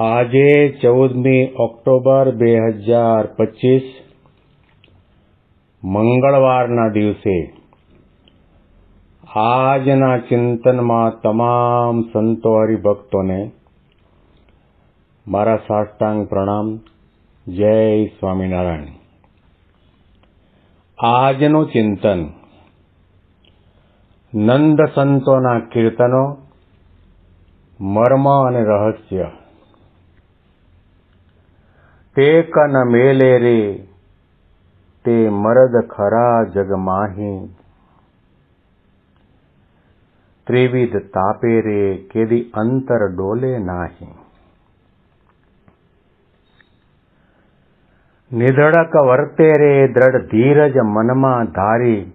આજે ચૌદમી ઓક્ટોબર બે હજાર પચીસ, મંગળવારના દિવસે આજના ચિંતનમાં તમામ સંતો હરિભક્તોને મારા સાષ્ટાંગ પ્રણામ. જય સ્વામિનારાયણ. આજનું ચિંતન નંદ સંતોના કીર્તનો, મર્મ અને રહસ્ય તે કન મેલે રે, તે મરદ ખરા જગ માહી. ત્રિવિધ તાપે રે, કેદી અંતર ડોલે નાહી. નિધડક વર્તે રે, દ્રઢ ધીરજ મનમાં ધારી.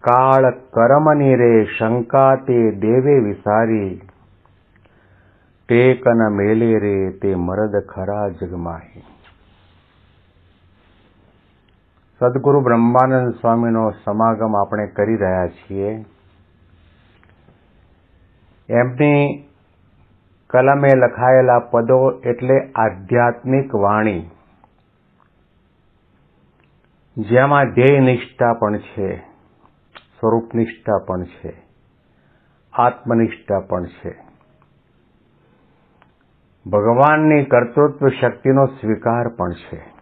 કાળ કરમની રે, શંકા તે દેવે વિસારી. ટેકન મેલે રે તે મરદ ખરા જગમાહી સદગુરુ બ્રહ્માનંદ સ્વામીનો સમાગમ આપણે કરી રહ્યા છીએ એમની કલમે લખાયેલા પદો એટલે આધ્યાત્મિક વાણી જેમાં ધ્યેય નિષ્ઠા પણ છે સ્વરૂપ નિષ્ઠા પણ છે આત્મનિષ્ઠા પણ છે ભગવાનની કર્તૃત્વ શક્તિનો સ્વીકાર પણ છે.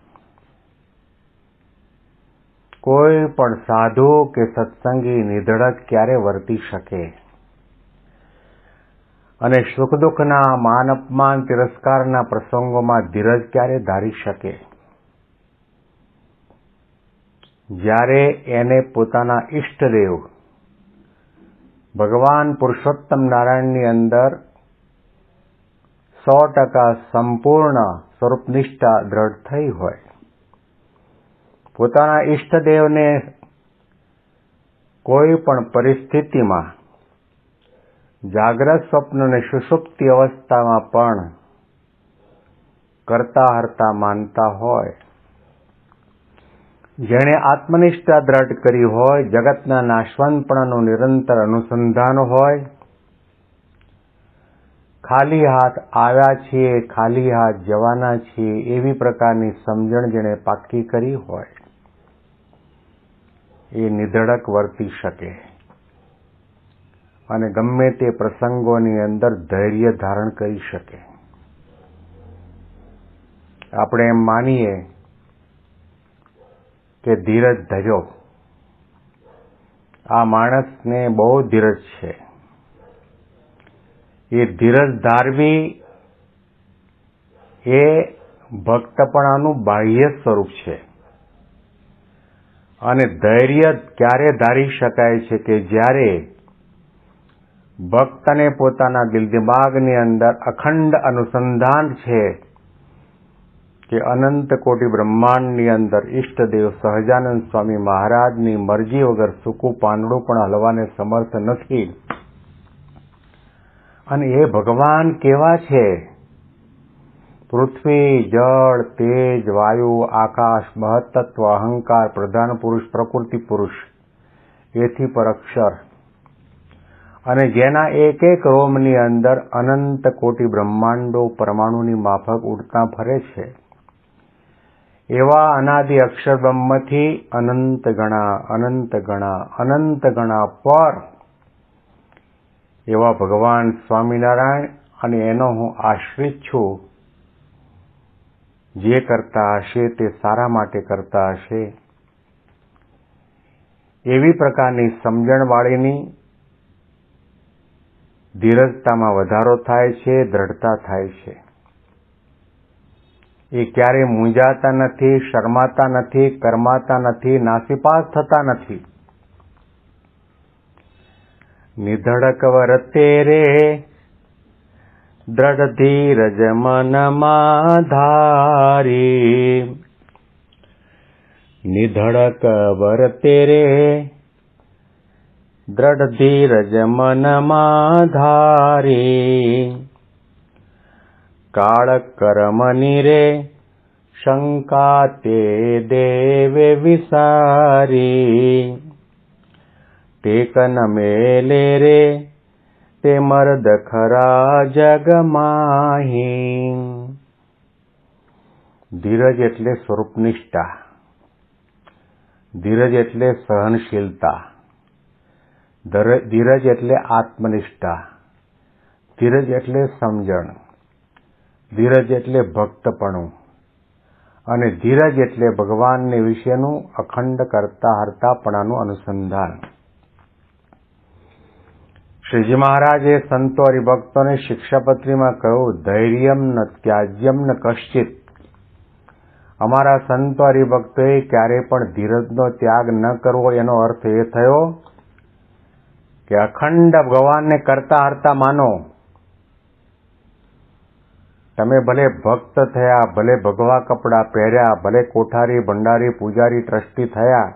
કોઈ પણ સાધુ કે સત્સંગી નિધડક ક્યારે વર્તી શકે? અને સુખ દુઃખના માન અપમાન તિરસ્કારના પ્રસંગોમાં ધીરજ ક્યારે ધારી શકે? જ્યારે એને પોતાના ઈષ્ટદેવ ભગવાન પુરુષોત્તમ નારાયણની અંદર સો ટકા સંપૂર્ણ સ્વરૂપનિષ્ઠા દ્રઢ થઈ હોય. પોતાના ઈષ્ટદેવને કોઈ પણ પરિસ્થિતિમાં જાગ્રત સ્વપ્ન અને સુષુપ્તિ અવસ્થામાં પણ કરતા હરતા માનતા હોય. જેણે આત્મનિષ્ઠા દ્રઢ કરી હોય, જગતના નાશવંતપણાનું નિરંતર અનુસંધાન હોય ખાલી હાથ આવ્યા છીએ, ખાલી હાથ જવાના છીએ, એવી પ્રકારની સમજણ જેણે પાક્કી કરી હોય, એ નિધડક વર્તી શકે. અને ગમે તે પ્રસંગોની અંદર ધૈર્ય ધારણ કરી શકે. આપણે એમ માનીએ કે ધીરજ ધર્યો. આ માણસને બહુ ધીરજ છે. એ ધીરજ ધારવી એ ભક્તપણાનું બાહ્ય સ્વરૂપ છે. અને ધૈર્ય ક્યારે ધારી શકાય છે કે જ્યારે ભક્તને પોતાના દિલ દિમાગની અંદર અખંડ અનુસંધાન છે કે અનંત કોટી બ્રહ્માંડની અંદર ઈષ્ટદેવ સહજાનંદ સ્વામી મહારાજની મરજી વગર સૂકું પાંદડું પણ હલવાને સમર્થ નથી. અને એ ભગવાન કેવા છે? પૃથ્વી, જળ, તેજ, વાયુ, આકાશ, મહત્તત્વ, અહંકાર, પ્રધાન પુરુષ, પ્રકૃતિ પુરુષ. એથી પર અક્ષર. અને જેના એક એક રોમની અંદર અનંત કોટી બ્રહ્માંડો પરમાણુની માફક ઉડતા ફરે છે. એવા અનાદિ અક્ષર બ્રહ્મથી અનંત ગણા અનંત ગણા અનંત ગણા પર એવા ભગવાન સ્વામિનારાયણ અને એનો હું આશ્રિત છું. જે કરતા હશે તે સારા માટે કરતા હશે. એવી પ્રકારની સમજણવાળીની ધીરજતામાં વધારો થાય છે, દ્રઢતા થાય છે. એ ક્યારે મૂંઝાતા નથી, શરમાતા નથી, કરમાતા નથી, નાસીપાસ થતા નથી. निधडकवरतेरे। दृढधीरजमनमाधारी। निधडकवरतेरे। दृढधीरजमनमाधारी। काळकरमनिरे रे दृढधीरजमन शङ्काते देवे विसारी। ટેકન મેલે રે, તે મર્દ ખરા જગમાહી ધીરજ એટલે સ્વરૂપનિષ્ઠા. ધીરજ એટલે સહનશીલતા. ધર- ધીરજ એટલે આત્મનિષ્ઠા. ધીરજ એટલે સમજણ. ધીરજ એટલે ભક્તપણું. અને ધીરજ એટલે ભગવાનને વિશેનું અખંડ કરતા હરતાપણાનું અનુસંધાન. શ્રીજી મહારાજે સંતો હરિભક્તોને શિક્ષાપત્રીમાં કહ્યું, ધૈર્યમ ન ત્યાજ્યમ ન કશ્ચિત. અમારા સંતો હરિભક્તોએ ક્યારેય પણ ધીરજનો ત્યાગ ન કરવો, એનો અર્થ એ થયો કે અખંડ ભગવાનને કરતા હરતા માનો. તમે ભલે ભક્ત થયા, ભલે ભગવા કપડાં પહેર્યા, ભલે કોઠારી, ભંડારી, પૂજારી, ટ્રસ્ટી થયા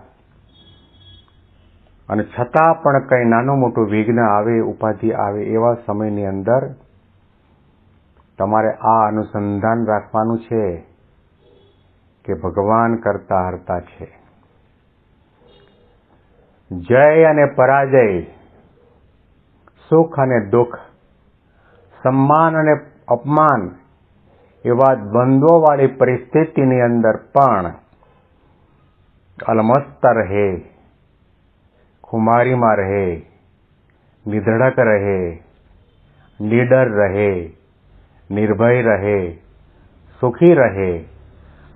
અને છતાં પણ કંઈ નાનું મોટું વિઘ્ન આવે, ઉપાધિ આવે એવા સમયની અંદર તમારે આ અનુસંધાન રાખવાનું છે કે ભગવાન કરતા હરતા છે. જય અને પરાજય, સુખ અને દુઃખ, સન્માન અને અપમાન એવા દ્વંદ્વોવાળી પરિસ્થિતિની અંદર પણ અલમસ્ત રહે. ખુમારીમાં રહે નિધડક રહે નીડર રહે નિર્ભય રહે સુખી રહે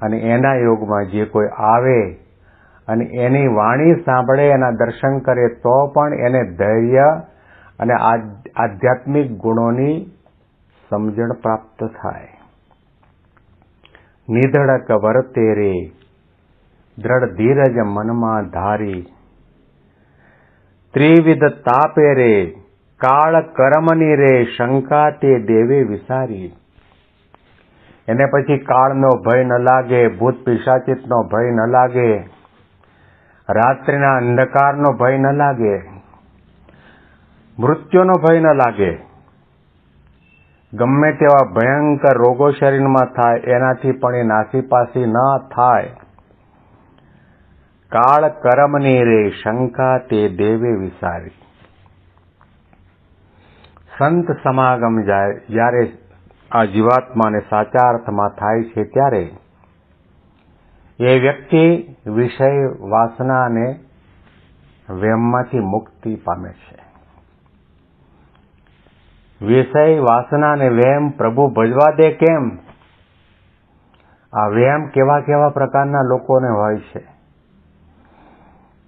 અને એના યોગમાં જે કોઈ આવે અને એની વાણી સાંભળે, એના દર્શન કરે, તો પણ એને ધૈર્ય અને આધ્યાત્મિક ગુણોની સમજણ પ્રાપ્ત થાય. નિધડક વર્તે રે દ્રઢ ધીરજ મનમાં ધારી ત્રિવિધ તાપે રે કાળ કર્મની રે શંકા તે દેવે વિસારી એને પછી કાળનો ભય ન લાગે ભૂત પિશાચિતનો ભય ન લાગે રાત્રિના અંધકારનો ભય ન લાગે મૃત્યુનો ભય ન લાગે ગમે તેવા ભયંકર રોગો શરીરમાં થાય એનાથી પણ એ નાસીપાસી ન થાય કાળ કરમને રે શંકા તે દેવે વિસારી સંત સમાગમ જ્યારે આ જીવાત્માને સાચા અર્થમાં થાય છે ત્યારે એ વ્યક્તિ વિષય વાસના અને વેમમાંથી મુક્તિ પામે છે વિષય વાસના અને વેમ પ્રભુ ભજવા દે કેમ આ વેમ કેવા કેવા પ્રકારના લોકોને હોય છે.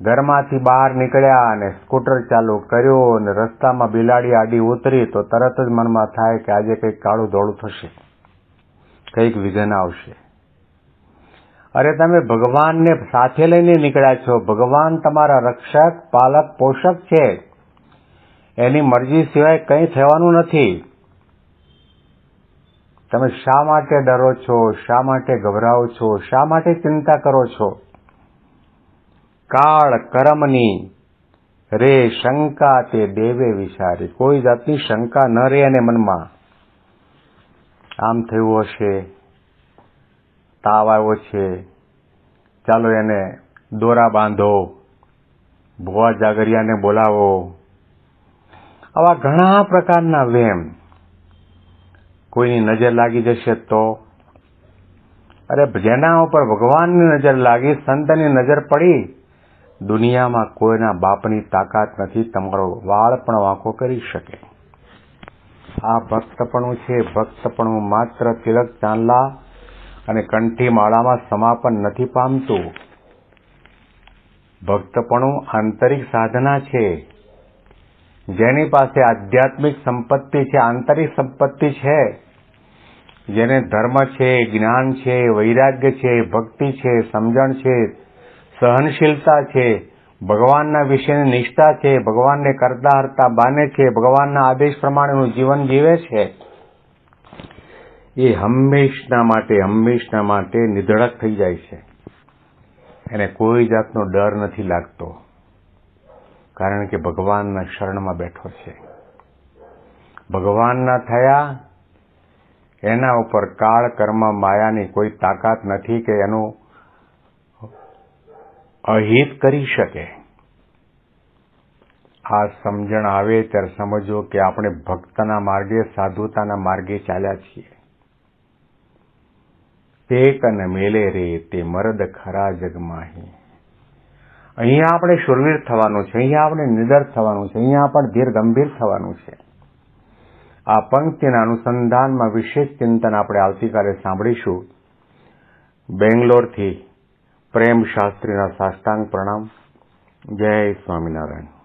ઘરમાંથી બહાર નીકળ્યા અને સ્કૂટર ચાલુ કર્યું અને રસ્તામાં બિલાડી આડી ઉતરી તો તરત જ મનમાં થાય કે આજે કંઈક કાળું ધોળું થશે. કંઈક વિઘન આવશે. અરે તમે ભગવાનને સાથે લઈને નીકળ્યા છો. ભગવાન તમારા રક્ષક, પાલક, પોષક છે. એની મરજી સિવાય કંઈ થવાનું નથી. તમે શા માટે ડરો છો? શા માટે ગભરાઓ છો? શા માટે ચિંતા કરો છો? કાળ કર્મની. રે શંકા તે દેવે વિચારી. કોઈ જાતની શંકા ન રહે એને મનમાં. આમ થયું હશે. તાવ આવ્યો છે. ચાલો એને દોરા બાંધો. ભુવા જાગરિયાને બોલાવો. આવા ઘણા પ્રકારના વેમ. કોઈની નજર લાગી જશે તો? અરે જેના ઉપર ભગવાનની નજર લાગી, સંતની નજર પડી. દુનિયામાં કોઈના બાપની તાકાત નથી, તમારો વાળ પણ વાંકો કરી શકે. આ ભક્તપણું છે, ભક્તપણું માત્ર તિલક ચાંદલા અને કંઠી માળામાં સમાપન નથી પામતું. ભક્તપણું આંતરિક સાધના છે. જેની પાસે આધ્યાત્મિક સંપત્તિ છે, આંતરિક સંપત્તિ છે. જેને ધર્મ છે, જ્ઞાન છે, વૈરાગ્ય છે, ભક્તિ છે, સમજણ છે સહનશીલતા છે, ભગવાનના વિશેની નિષ્ઠા છે, ભગવાનને કરતા હરતા બાને છે, ભગવાનના આદેશ પ્રમાણેનું જીવન જીવે છે. એ હંમેશના માટે હંમેશના માટે નિધડક થઈ જાય છે. એને કોઈ જાતનો ડર નથી લાગતો, કારણ કે ભગવાનના શરણમાં બેઠો છે. ભગવાનના થયા, એના ઉપર કાળ કર્મ માયાની કોઈ તાકાત નથી કે એનું અહિત કરી શકે. આ સમજણ આવે ત્યારે સમજો કે આપણે ભક્તના માર્ગે, સાધુતાના માર્ગે ચાલ્યા છીએ. ટેક અને મેલે રે તે મરદ ખરા જગમાહી. અહીંયા આપણે શુરવીર થવાનું છે, અહીંયા આપણે નિડર થવાનું છે, અહીંયા આપણે ધીર ગંભીર થવાનું છે. આ પંક્તિના અનુસંધાનમાં વિશેષ ચિંતન આપણે આવતીકાલે સાંભળીશું. બેંગ્લોરથી પ્રેમ શાસ્ત્રીના સાષ્ટાંગ પ્રણામ. જય સ્વામિનારાયણ.